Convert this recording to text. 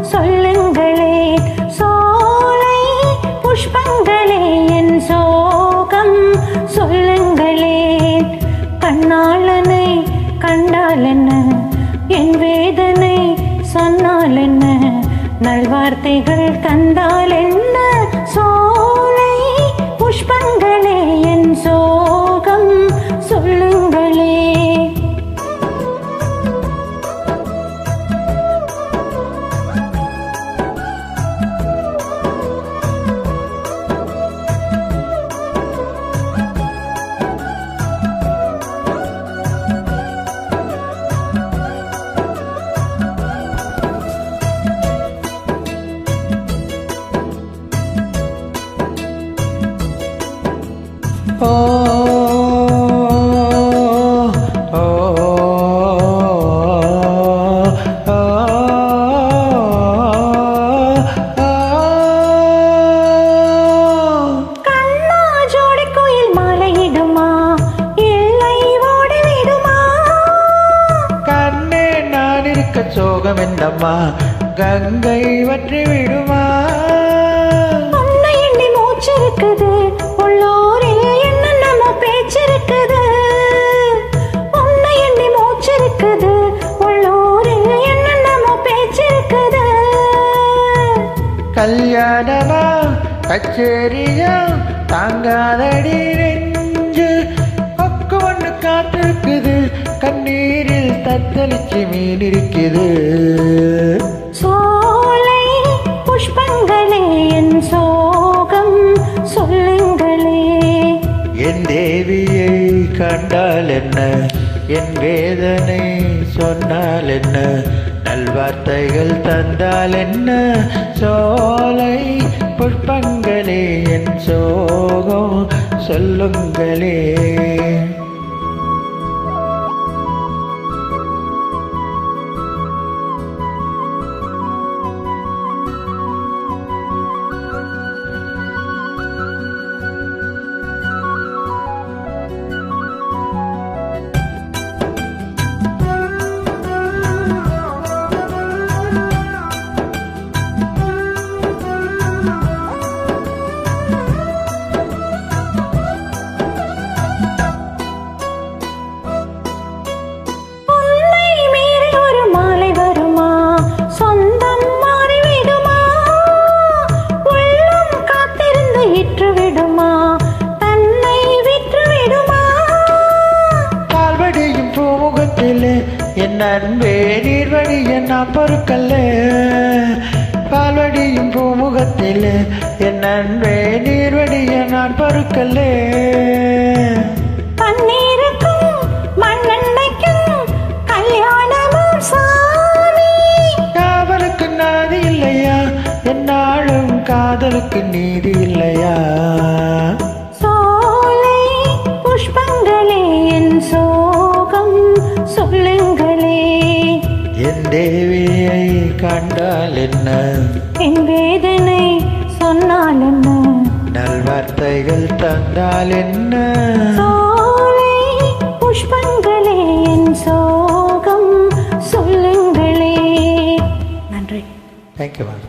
சொல்லுங்களே சோலை புஷ்பங்களே என் சோகம் சொல்லுங்களே. கண்ணாளனை கண்டால் என்ன? என் வேதனை சொன்னால் என்ன? நல்வார்த்தைகள் தந்தால் என்ன? சோகம் என்னம்மா கங்கை வற்றி விடுமா? உன்னை எண்ணி மூச்சிருக்குது. உள்ளூரில் என்னென்னமோ பேச்சிருக்குது? உன்னை எண்ணி மூச்சிருக்குது. உள்ளூரில் என்னென்னமோ பேச்சிருக்குது? கல்யாணமா? கச்சேரியா? தாங்காதடி தத்தளிச்சு மீன் இருக்குது சோலை புஷ்பங்களே என் சோகம் சொல்லுங்களே. என் தேவியை கண்டால் என்ன? என் வேதனை சொன்னால் என்ன? நல்வார்த்தைகள் தந்தால் என்ன? சோலை புஷ்பங்களே என் சோகம் சொல்லுங்களே. அன்பே நீர்வடிய நான் பொறுக்கல்ல. பால்வடியும் பூமுகத்தில் என் அன்பே நீர்வடிய நான் பொறுக்கல்ல. காதலுக்கு நீதி இல்லையா? கண்டால் என்ன? என் வேதனை சொன்னால் என்ன? நல்வார்த்தைகள் தந்தால் என்ன? சோலை புஷ்பங்களே என் சோகம் சொல்லுங்களே. நன்றி. Thank you ma'am